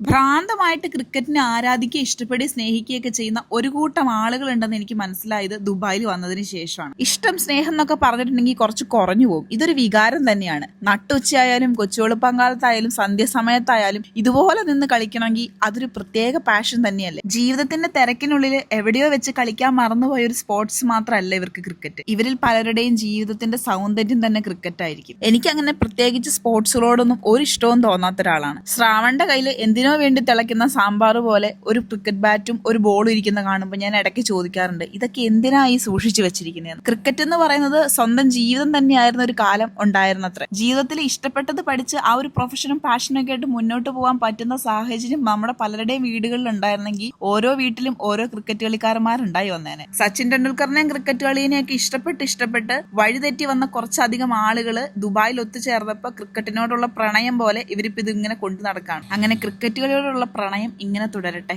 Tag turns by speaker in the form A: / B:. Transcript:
A: ഭ്രാന്തമായിട്ട് ക്രിക്കറ്റിനെ ആരാധിക്കുക ഇഷ്ടപ്പെടുകയും സ്നേഹിക്കുകയൊക്കെ ചെയ്യുന്ന ഒരു കൂട്ടം ആളുകളുണ്ടെന്ന് എനിക്ക് മനസ്സിലായത് ദുബായിൽ വന്നതിന് ശേഷമാണ്. ഇഷ്ടം സ്നേഹം എന്നൊക്കെ പറഞ്ഞിട്ടുണ്ടെങ്കിൽ കുറച്ച് കുറഞ്ഞു പോകും. ഇതൊരു വികാരം തന്നെയാണ്. നട്ടുച്ചയായാലും കൊച്ചുവെളുപ്പങ്കാലത്തായാലും സന്ധ്യാസമയത്തായാലും ഇതുപോലെ നിന്ന് കളിക്കണമെങ്കിൽ അതൊരു പ്രത്യേക പാഷൻ തന്നെയല്ലേ? ജീവിതത്തിന്റെ തിരക്കിനുള്ളിൽ എവിടെയോ വെച്ച് കളിക്കാൻ മറന്നുപോയ ഒരു സ്പോർട്സ് മാത്രമല്ല ഇവർക്ക് ക്രിക്കറ്റ് ഇവരിൽ പലരുടെയും ജീവിതത്തിന്റെ സൗന്ദര്യം തന്നെ ക്രിക്കറ്റ് ആയിരിക്കും. എനിക്ക് അങ്ങനെ പ്രത്യേകിച്ച് സ്പോർട്സുകളോടൊന്നും ഒരു ഇഷ്ടവും തോന്നാത്ത ഒരാളാണ്. ശ്രാവണന്റെ കയ്യിൽ എന്തിനോ വേണ്ടി തിളയ്ക്കുന്ന സാമ്പാർ പോലെ ഒരു ക്രിക്കറ്റ് ബാറ്റും ഒരു ബോളും ഇരിക്കുന്ന കാണുമ്പോൾ ഞാൻ ഇടയ്ക്ക് ചോദിക്കാറുണ്ട് ഇതൊക്കെ എന്തിനായി സൂക്ഷിച്ചു വെച്ചിരിക്കുന്നത് ക്രിക്കറ്റ് എന്ന് പറയുന്നത് സ്വന്തം ജീവിതം തന്നെയായിരുന്ന ഒരു കാലം ഉണ്ടായിരുന്നത്ര. ജീവിതത്തിൽ ഇഷ്ടപ്പെട്ടത് പഠിച്ച് ആ ഒരു പ്രൊഫഷനും പാഷനും ഒക്കെ ആയിട്ട് മുന്നോട്ട് പോകാൻ പറ്റുന്ന സാഹചര്യം നമ്മുടെ പലരുടെയും വീടുകളിൽ ഉണ്ടായിരുന്നെങ്കിൽ ഓരോ വീട്ടിലും ഓരോ ക്രിക്കറ്റ് കളിക്കാരന്മാരുണ്ടായി വന്നേനെ. സച്ചിൻ ടെണ്ടുൽക്കറിനെയും ക്രിക്കറ്റ് കളിനെയൊക്കെ ഇഷ്ടപ്പെട്ട് ഇഷ്ടപ്പെട്ട് വഴിതെറ്റി വന്ന കുറച്ചധികം ആളുകൾ ദുബായിൽ ഒത്തുചേർന്നപ്പോൾ ക്രിക്കറ്റിനോടുള്ള പ്രണയം പോലെ ഇവരിപ്പോ ഇത് ഇങ്ങനെ കൊണ്ടു നടക്കാണ്. അങ്ങനെ ക്രിക്കറ്റ് കളിയോടുള്ള പ്രണയം ഇങ്ങനെ തുടരട്ടെ?